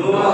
노아